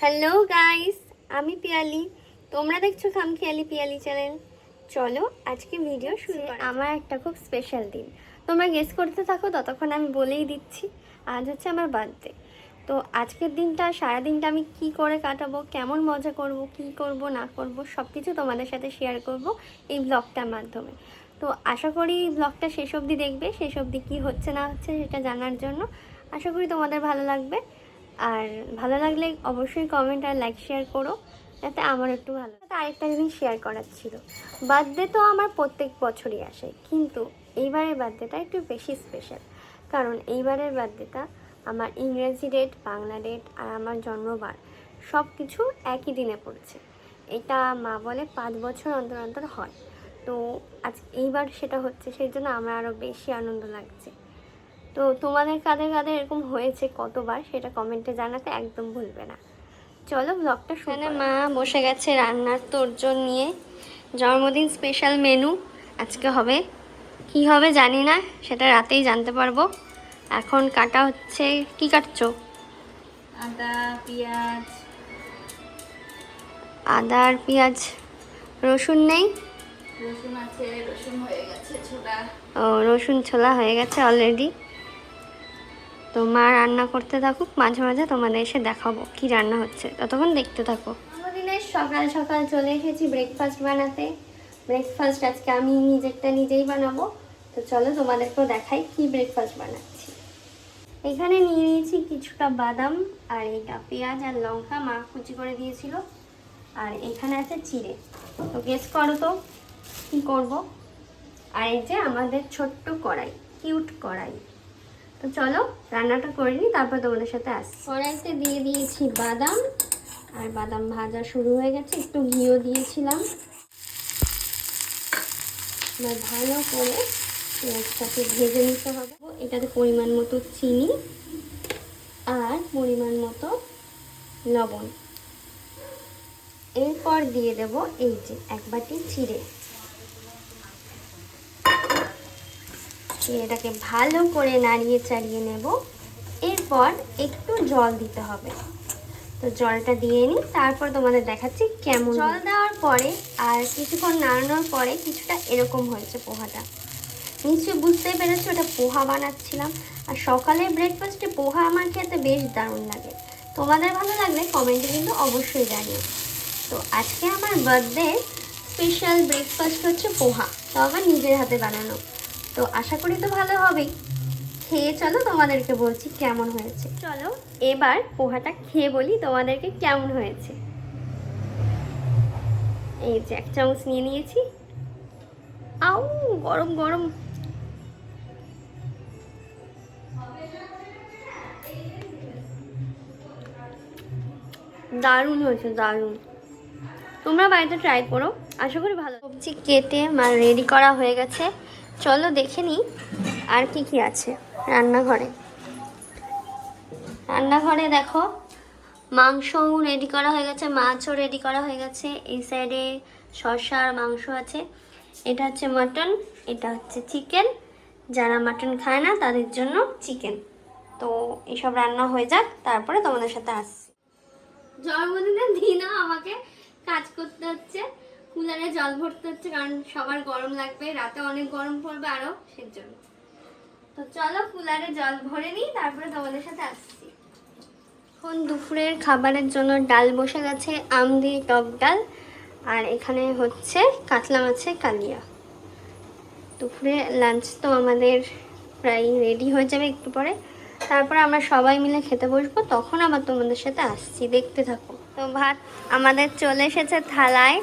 Hello guys আমি পিয়ালি। তোমরা দেখছ খামখেয়ালি পিয়ালি চ্যানেল চলো আজকে ভিডিও শুরু করি আমার একটা খুব স্পেশাল দিন। তোমরা গেস করতে থাকো ততক্ষণ আমি বলেই দিচ্ছি। আজ হচ্ছে আমার বার্থডে তো আজকের দিনটা সারা দিনটা আমি কি করে কাটাবো কেমন মজা করব কি করব না করব সব কিছু তোমাদের সাথে শেয়ার করব এই ব্লগটার মাধ্যমে। তো আশা করি ব্লগটা শেষ অবধি দেখবে শেষ অবধি কী হচ্ছে না হচ্ছে সেটা জানার জন্য। আশা করি তোমাদের ভালো লাগবে। আর ভালো লাগলে অবশ্যই কমেন্ট আর লাইক শেয়ার করো, যাতে আমার একটু ভালো। আরেকটা জিনিস শেয়ার করার ছিল। বার্থডে তো আমার প্রত্যেক বছরই আসে, কিন্তু এইবারের বার্থডেটা একটু বেশি স্পেশাল কারণ এইবারের বার্থডেটা আমার ইংরেজি ডেট বাংলা ডেট আর আমার জন্মবার সব কিছু একই দিনে পড়েছে। এটা মা বলে পাঁচ বছর অন্তর অন্তর হয়। তো আজ এইবার সেটা হচ্ছে, সেই জন্য আমার আরও বেশি আনন্দ লাগছে। তো তোমাদের কাদের কাদের এরকম হয়েছে কতবার সেটা কমেন্টে জানাতে একদম ভুলবে না। চলো ব্লগটা শুনে মা বসে গেছে রান্নার তোরজন নিয়ে। জন্মদিন স্পেশাল মেনু আজকে হবে কি হবে জানি না সেটা রাতেই জানতে পারব। এখন কাটা হচ্ছে কি কাটছো? আদা পেঁয়াজ। আদা আর পেঁয়াজ। রসুন নেই? রসুন আছে রসুন হয়ে গেছে ছোটা ও রসুন ছোলা হয়ে গেছে অলরেডি তো মা রান্না করতে থাকুক, মাঝে মাঝে তোমাদের এসে দেখাবো কি রান্না হচ্ছে। ততক্ষণ দেখতে থাকো। দিনের সকাল সকাল চলে এসেছি ব্রেকফাস্ট বানাতে। ব্রেকফাস্ট আজকে আমি নিজেরটা নিজেই বানাবো। তো চলো তোমাদেরকেও দেখাই কি ব্রেকফাস্ট বানাচ্ছি। এখানে নিয়ে নিয়েছি কিছুটা বাদাম, আর এইটা পেঁয়াজ আর লঙ্কা মা কুচি করে দিয়েছিল। আর এখানে আছে চিড়ে। তো গেস করো তো, কী করব? আর এই যে আমাদের ছোট্ট কড়াই কিউট কড়াই। তো চলো, রান্নাটা করে নিই, তারপর তোমাদের সাথে আসছি। কড়াইতে দিয়ে দিয়েছি বাদাম, আর বাদাম ভাজা শুরু হয়ে গেছে, একটু ঘিও দিয়েছিলাম। ভালো করে পেঁয়াজটাকে ভেজে নিতে হবে। এটাতে পরিমাণ মতো চিনি আর পরিমাণ মতো লবণ। এরপর দিয়ে দেব এই যে এক বাটি চিড়ে এটাকে ভালো করে নাড়িয়ে চাড়িয়ে নেব। এরপর একটু জল দিতে হবে। তো জলটা দিয়ে নিই তারপর তোমাদের দেখাচ্ছি কেমন জল দেওয়ার পরে আর কিছুক্ষণ নাড়ানোর পরে কিছুটা এরকম হয়েছে পোহাটা। নিশ্চয়ই বুঝতেই পেরেছ ওটা পোহা বানাচ্ছিলাম। আর সকালে ব্রেকফাস্টে পোহা আমার খেতে বেশ দারুণ লাগে। তোমাদের ভালো লাগলে কমেন্টে কিন্তু অবশ্যই জানিও। তো আজকে আমার বার্থডে স্পেশাল ব্রেকফাস্ট হচ্ছে পোহা। তো আবার নিজের হাতে বানানো। তো আশা করি তো ভালো হবেই। খেয়ে চলো তোমাদেরকে বলছি কেমন হয়েছে। চলো এবার পোহাটা খেয়ে বলি তোমাদেরকে কেমন হয়েছে। এই যে এক চামচ নিয়ে নিয়েছি। আউ গরম গরম। দারুণ হয়েছে দারুণ। তোমরা বাড়িতে ট্রাই করো আশা করি ভালো। সবজি কেটে মা রেডি করা হয়ে গেছে। চলো দেখে নিই আর কি কি আছে রান্নাঘরে। রান্নাঘরে দেখো মাংসও রেডি করা হয়ে গেছে, মাছও রেডি করা হয়ে গেছে। এই সাইডে শসা আর মাংস আছে। এটা হচ্ছে মাটন এটা হচ্ছে চিকেন যারা মাটন খায় না, তাদের জন্য চিকেন তো এসব রান্না হয়ে যাক, তারপরে তোমাদের সাথে আসছি। জন্মদিনের দিনও আমাকে কাজ করতে হচ্ছে। কুলারে জল ভরতে হচ্ছে, কারণ সবার গরম লাগবে, রাতে অনেক গরম পড়বে আরও, সেজন্য। তো চলো কুলারে জল ভরে নিই, তারপরে তোমাদের সাথে আসছি। এখন দুপুরের খাবারের জন্য ডাল বসে গেছে, আম দিয়ে টক ডাল, আর এখানে হচ্ছে কাতলা মাছের কালিয়া। দুপুরে লাঞ্চ তো আমাদের প্রায় রেডি হয়ে যাবে একটু পরে। তারপরে আমরা সবাই মিলে খেতে বসবো, তখন আবার তোমাদের সাথে আসছি, দেখতে থাকো। তো ভাত আমাদের চলে এসেছে থালায়।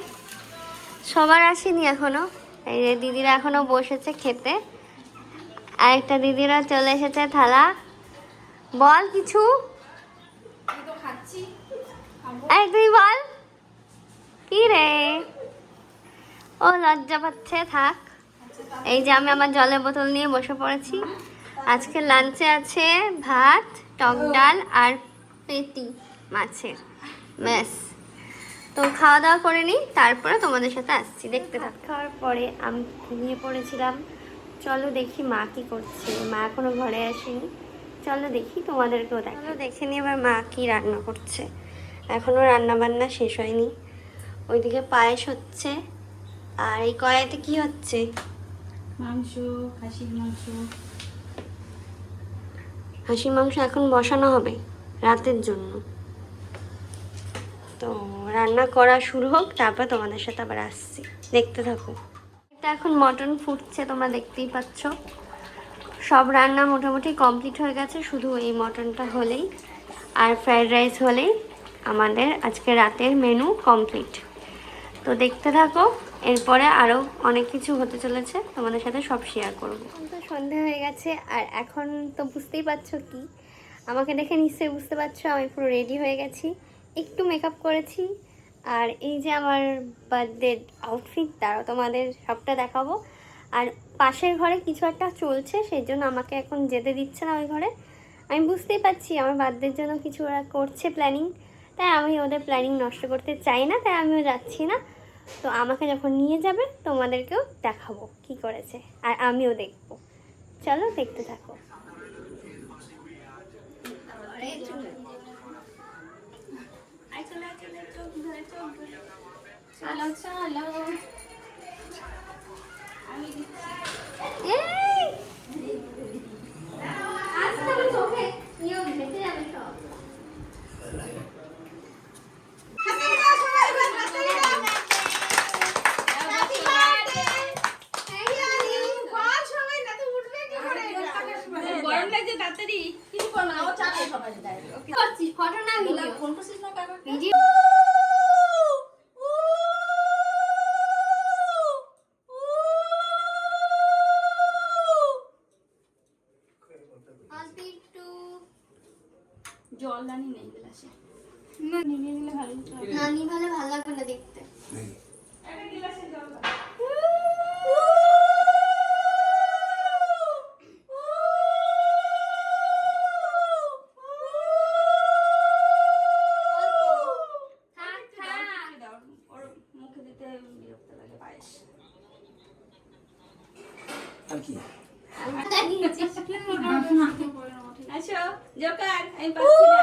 সবার আসেনি এখনও। এই যে দিদিরা এখনও বসেছে খেতে। আরেকটা দিদিরা চলে এসেছে থালা। বল কিছু। এই তুই বল। কি রে? ও লজ্জা পাচ্ছে, থাক। এই যে আমি আমার জলের বোতল নিয়ে বসে পড়েছি। আজকে লাঞ্চে আছে ভাত, টক ডাল আর পেটি মাছের। ব্যাস। তো খাওয়া দাওয়া করে নিই তারপরে তোমাদের সাথে আসছি দেখতে থাক। খাওয়ার পরে আমি ঘুমিয়ে পড়েছিলাম। চলো দেখি মা কি করছে। মা এখনও ঘরে আসেনি। চলো দেখি তোমাদেরকেও দেখো দেখে নিই এবার মা কি রান্না করছে। এখনও রান্না বান্না শেষ হয়নি। ওইদিকে পায়েস হচ্ছে। আর এই কড়াইতে কি হচ্ছে? মাংস খাসির মাংস। হাঁসির মাংস এখন বসানো হবে রাতের জন্য। রান্না করা শুরু হোক, তারপর তোমাদের সাথে আবার আসছি। দেখতে থাকো। এটা এখন মটন ফুটছে, তোমরা দেখতেই পাচ্ছ। সব রান্না মোটামুটি কমপ্লিট হয়ে গেছে, শুধু এই মটনটা হলেই। আর ফ্রাইড রাইস হলেই আমাদের আজকে রাতের মেনু কমপ্লিট তো দেখতে থাকো, এরপরে আরও অনেক কিছু হতে চলেছে, তোমাদের সাথে সব শেয়ার করব। তো সন্ধে হয়ে গেছে, আর এখন তো বুঝতেই পারছ কি? আমাকে দেখে নিশ্চয়ই বুঝতে পারছ, আমি পুরো রেডি হয়ে গেছি। একটু মেকআপ করেছি। আর এই যে আমার বার্থডে আউটফিট তারও তোমাদের সবটা দেখাবো। আর পাশের ঘরে কিছু একটা চলছে সেই জন্য আমাকে এখন যেতে দিচ্ছে না ওই ঘরে। আমি বুঝতেই পারছি আমার বার্থডের জন্য কিছু ওরা করছে প্ল্যানিং তাই আমি ওদের প্ল্যানিং নষ্ট করতে চাই না, তাই আমিও যাচ্ছি না। তো আমাকে যখন নিয়ে যাবে, তোমাদেরকেও দেখাবো কি করেছে। আর আমিও দেখব। চলো দেখতে থাকো চলো চলো এই! আজকে আমার চোখে ইয়ে ভেসে যাবে সব। গরম লাগছে তাড়াতাড়ি। কি করছিস? ফটো না ভিডিও ফোন করছিস না কাকা ভিডিও অল্প একটু জল নেই না নিয়ে নিলে ভালো হতো। নানি ভালো ভালো লাগবে না দেখতে। একটা গ্লাসে জল আর কি আসো জোকার আমি পাচ্ছি না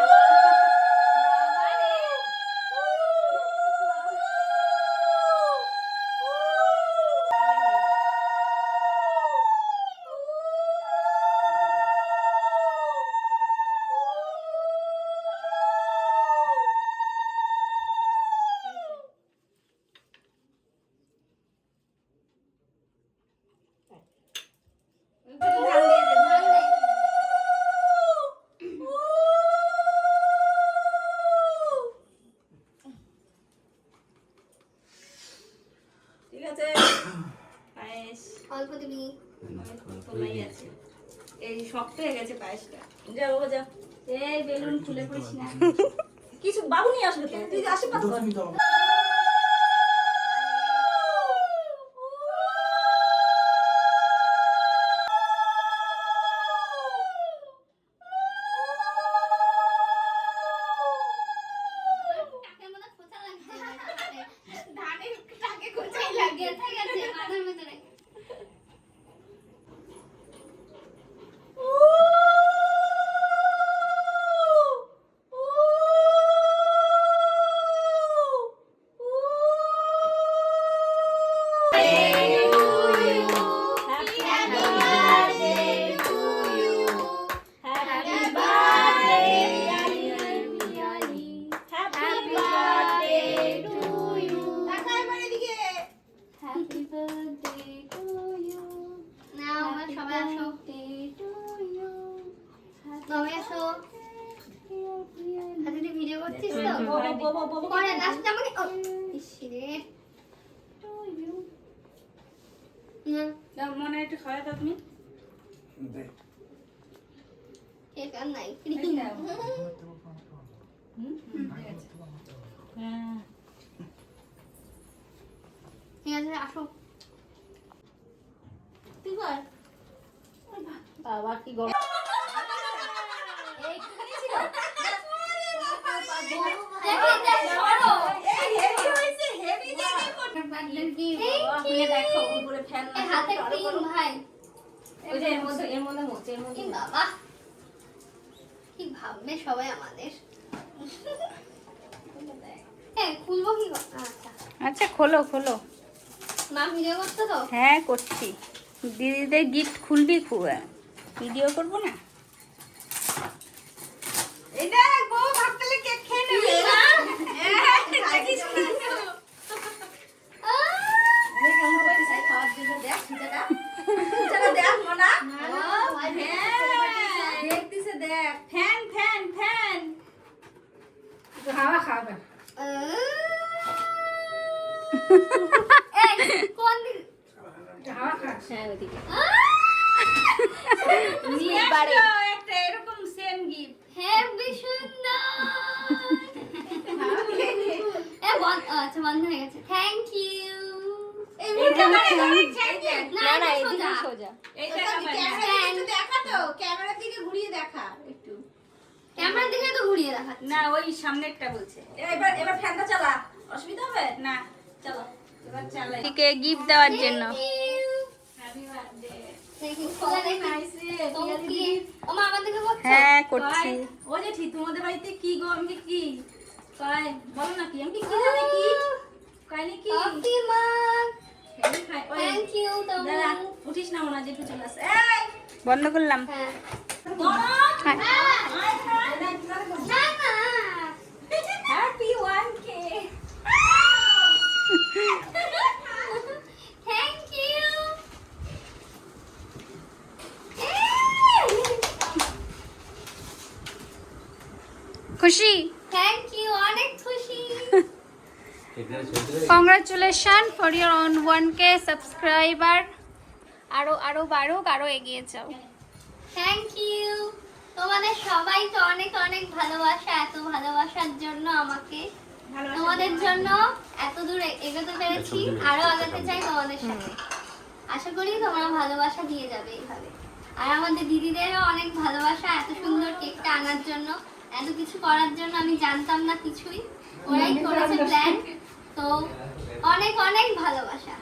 ধান দিয়ে দে, ধান দে। ঠিক আছে পায়েস অল্প দিবি তোলাই আছে এই শক্ত হয়ে গেছে যাও ও যাও। এই বেলুন খুলে পড়িস না। কিছু বাবু নিয়ে আসবে তো? তুই আশীর্বাদ কর। ঠিক আছে, আসো। তুই কর বাবা কি গরম দেখি, দেখ, সরো। খুলে দেখো উপরে ফ্যান হাতে ভাই। এর মধ্যে এর মধ্যে এর মধ্যে বাবা কি ভাববে সবাই আমাদের? হ্যাঁ খুলবো কি আচ্ছা। আচ্ছা খোলো খোলো। মা ভিডিও করছ তো? হ্যাঁ করছি। দিদিদের গিফট খুলবি? খুব ভিডিও করব না? এই দেখ বউ পেলে কেক খেয়ে নেবে দেখিস দেখতেছে দেখ ফ্যান ফ্যান ফ্যান হাওয়া খাবে এই, কোন দিকে? হাওয়া খা নিয়ে আসলো একটা এরকম সেম গিফট হেব্বি সুন্দর এ বন্ধ ও, আচ্ছা বন্ধ হয়ে গেছে থ্যাংক ইউ এই মুখটা মানে ধরে না না এদিকে সোজা। এই দেখা ক্যামেরার দিকে তো ঘুরিয়ে দেখাচ্ছে। না ওই সামনেরটা বলছে। এবার এবার ফ্যানটা চালা। অসুবিধা হবে? না চলো। এবার চালাই। একে গিফট দেওয়ার জন্য। দেখি দেখি দিকে হ্যাঁ করছি। ও যে ঠিক তোমাদের বাড়িতে কি গো? আমি কি কয় বলো না কি আমি কি জানি কি? কয় নি উঠিস না চলে আসে। বন্ধ করলাম। হ্যাঁ। না না happy one K thank you খুশি? থ্যাংক ইউ অনেক congratulation for your on one K subscriber আরও আরও বাড়ুক আরও এগিয়ে যাও। থ্যাংক ইউ তোমাদের সবাইকে অনেক অনেক ভালোবাসা এত ভালোবাসার জন্য আমাকে। তোমাদের জন্য এত দূর এগোতে পেরেছি। আরও আগাতে চাই তোমাদের সাথে। আশা করি তোমরা ভালোবাসা দিয়ে যাবে এইভাবে। আর আমাদের দিদিদেরও অনেক ভালোবাসা এত সুন্দর কেকটা আনার জন্য। এত কিছু করার জন্য আমি জানতাম না কিছুই। ওরাই করেছে প্ল্যান তো অনেক অনেক ভালোবাসা।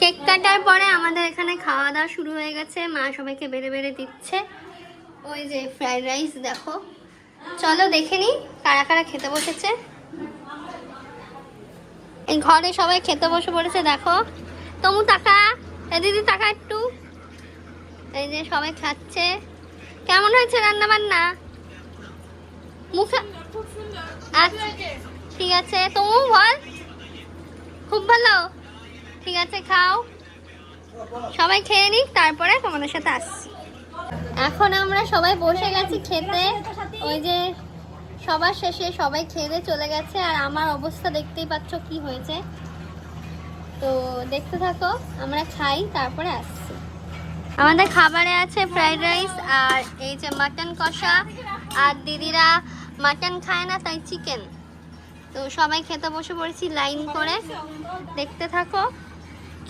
কেক কাটার পরে আমাদের এখানে খাওয়া দাওয়া শুরু হয়ে গেছে। মা সবাইকে বেড়ে বেড়ে দিচ্ছে। ওই যে ফ্রাইড রাইস, দেখো। চলো দেখে নিই কারা কারা খেতে বসেছে। এই ঘরে সবাই খেতে বসে পড়েছে, দেখো। তমু টাকা দিদি টাকা একটু। এই যে সবাই খাচ্ছে। কেমন হয়েছে রান্না বান্না মুখে আচ্ছা ঠিক আছে। তমু, বল। খুব ভালো। ঠিক আছে, খাও। সবাই খেয়ে নিক, তারপরে তোমাদের সাথে আসছি। এখন আমরা সবাই বসে গেছি খেতে। ওই যে সবার শেষে সবাই খেয়ে চলে গেছে আর আমার অবস্থা দেখতেই পাচ্ছ কি হয়েছে। তো দেখতে থাকো, আমরা খাই, তারপরে আসছি। আমাদের খাবারে আছে ফ্রাইড রাইস আর এই যে মাটন কষা। আর দিদিরা মাটন খায় না, তাই চিকেন তো সবাই খেতে বসে পড়েছি লাইন করে। দেখতে থাকো,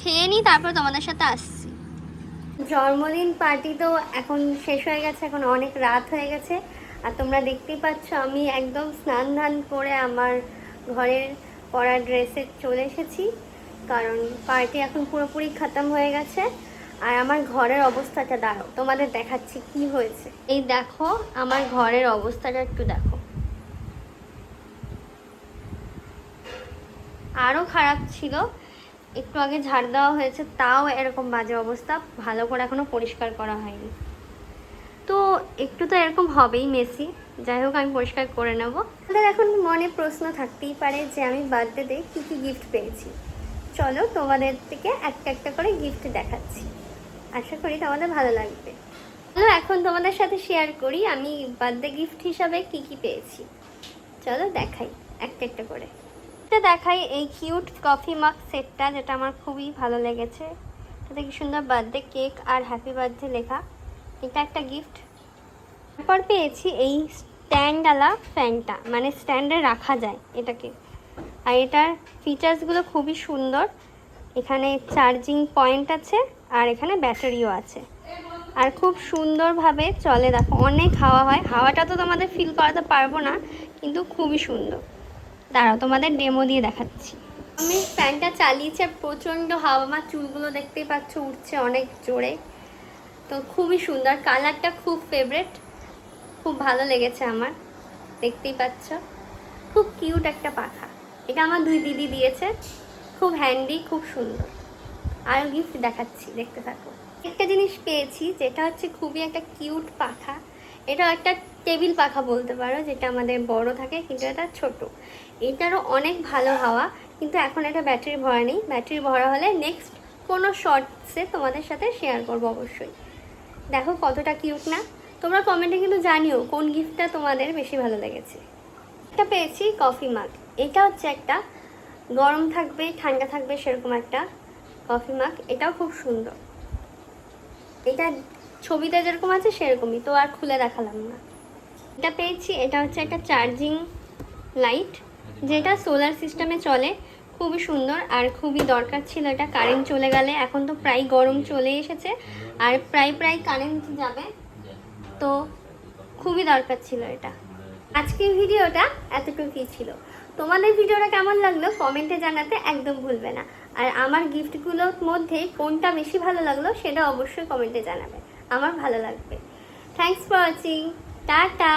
খেয়ে নিই, তারপর তোমাদের সাথে আসছি। জন্মদিন পার্টি তো এখন শেষ হয়ে গেছে, এখন অনেক রাত হয়ে গেছে। আর তোমরা দেখতেই পাচ্ছ, আমি একদম স্নান ধান করে আমার ঘরের পরা ড্রেসে চলে এসেছি। কারণ পার্টি এখন পুরোপুরি খতম হয়ে গেছে। আর আমার ঘরের অবস্থাটা দাঁড়াও, তোমাদের দেখাচ্ছি কি হয়েছে। এই দেখো, আমার ঘরের অবস্থাটা একটু দেখো। আরও খারাপ ছিল, একটু আগে ঝাড় দেওয়া হয়েছে, তাও এরকম বাজে অবস্থা, ভালো করে এখনও পরিষ্কার করা হয়নি। তো একটু তো এরকম হবেই মেসি। যাই হোক, আমি পরিষ্কার করে নেব। তাদের এখন মনে প্রশ্ন থাকতেই পারে যে আমি বার্থডে বার্থডেতে কী কী গিফট পেয়েছি। চলো, তোমাদের থেকে একটা একটা করে গিফট দেখাচ্ছি। আশা করি তোমাদের ভালো লাগবে। চলো, এখন তোমাদের সাথে শেয়ার করি আমি বার্থডে গিফট হিসাবে কি কি পেয়েছি। চলো, দেখাই একটা একটা করে। এটা দেখাই এই কিউট কফি মাগ সেটটা যেটা আমার খুবই ভালো লেগেছে। এটাতে কি সুন্দর বার্থডে কেক আর হ্যাপি বার্থডে লেখা। এটা একটা গিফট তারপর পেয়েছি এই স্ট্যান্ডওয়ালা ফ্যানটা মানে স্ট্যান্ডে রাখা যায় এটাকে। আর এটার ফিচার্সগুলো খুবই সুন্দর। এখানে চার্জিং পয়েন্ট আছে আর এখানে ব্যাটারিও আছে। আর খুব সুন্দরভাবে চলে দেখো, অনেক হাওয়া হয়। হাওয়াটা তো তোমাদের ফিল করাতে পারব না, কিন্তু খুবই সুন্দর। দাঁড়াও, তোমাদের ডেমো দিয়ে দেখাচ্ছি। আমি ফ্যানটা চালিয়েছি প্রচণ্ড হাওয়া, আমার চুলগুলো দেখতেই পাচ্ছ উঠছে অনেক জোরে। তো খুবই সুন্দর। কালারটা খুব ফেভারেট খুব ভালো লেগেছে আমার। দেখতেই পাচ্ছ। খুব কিউট একটা পাখা। এটা আমার দুই দিদি দিয়েছে। খুব হ্যান্ডি খুব সুন্দর। আরও গিফট দেখাচ্ছি, দেখতে থাকো। একটা জিনিস পেয়েছি, যেটা হচ্ছে খুবই একটা কিউট পাখা। এটা একটা টেবিল পাখা বলতে পারো, যেটা আমাদের বড় থাকে, কিন্তু এটা ছোট। এটারও অনেক ভালো হাওয়া, কিন্তু এখন এটা ব্যাটারি ভরা নেই। ব্যাটারি ভরা হলে নেক্সট কোনো শর্টসে তোমাদের সাথে শেয়ার করব অবশ্যই। দেখো কতটা কিউট না? তোমরা কমেন্টে কিন্তু জানিও কোন গিফটটা তোমাদের বেশি ভালো লেগেছে। একটা পেয়েছি কফি মাগ এটা হচ্ছে একটা গরম থাকবে, ঠান্ডা থাকবে সেরকম একটা কফি মাগ এটাও খুব সুন্দর। এটা ছবিতে যেরকম আছে সেরকমই, তো আর খুলে দেখালাম না। এটা পেয়েছি, এটা হচ্ছে একটা চার্জিং লাইট যেটা সোলার সিস্টেমে চলে। খুবই সুন্দর আর খুবই দরকার ছিল এটা। কারেন্ট চলে গেলে, এখন তো প্রায় গরম চলে এসেছে আর প্রায় প্রায় কারেন্ট যাবে। তো খুবই দরকার ছিল এটা। আজকের ভিডিওটা এতটুকুই ছিল। তোমাদের ভিডিওটা কেমন লাগল কমেন্টে জানাতে একদম ভুলবে না। আর আমার গিফটগুলোর মধ্যে কোনটা বেশি ভালো লাগল সেটা অবশ্যই কমেন্টে জানাবে। আমার ভালো লাগবে। Thanks for watching tata!